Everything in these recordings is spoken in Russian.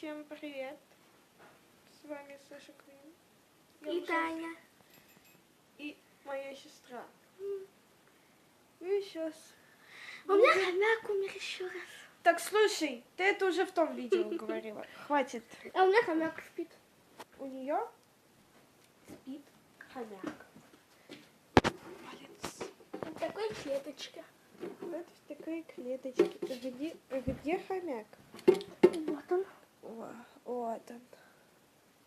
Всем привет. С вами Саша Квин. Я И Таня. И моя сестра. И сейчас. У меня хомяк умер еще раз. Так, слушай, ты это уже в том видео говорила. Хватит. А у меня хомяк спит. У нее спит хомяк. Палец. В такой клеточке. Вот в такой клеточке. Где, где хомяк?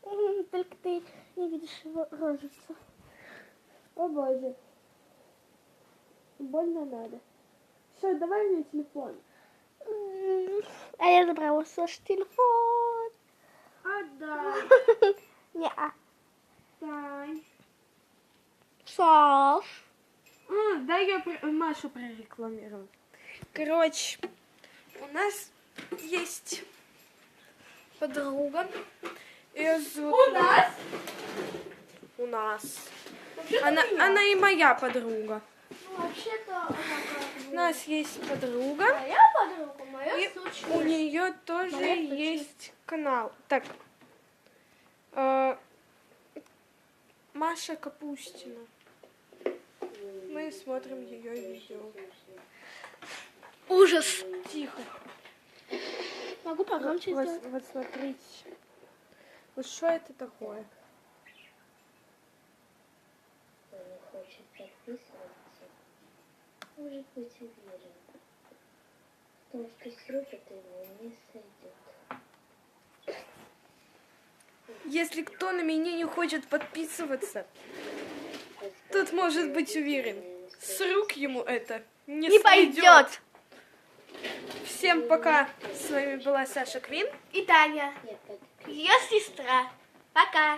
М, Только ты не видишь его рожицу. О боже. Больно надо. Все, давай мне телефон. А я забрала Саш телефон. Отдай. Не-а. Дай. Саш. А, да, я про- Машу прорекламирую. Короче, у нас есть подруга. Её зовут У нас? У нас. Она, она и моя подруга. Ну, вообще-то она У нас есть подруга. моя подруга, моя И случай. у нее тоже Моя есть канал. Так. э, Маша Капустина. Мы смотрим ее видео. Ужас. Тихо. Могу погромче Вот, сделать? вот смотрите. Вот что это такое? Кто не хочет подписываться, может быть уверен в том, что с рук это его не сойдет. Если кто на меня не хочет подписываться, тот может быть уверен. С рук ему это не, Не сойдет. пойдет. Всем пока. С вами была Саша Квин. И Таня. Ее сестра. Пока.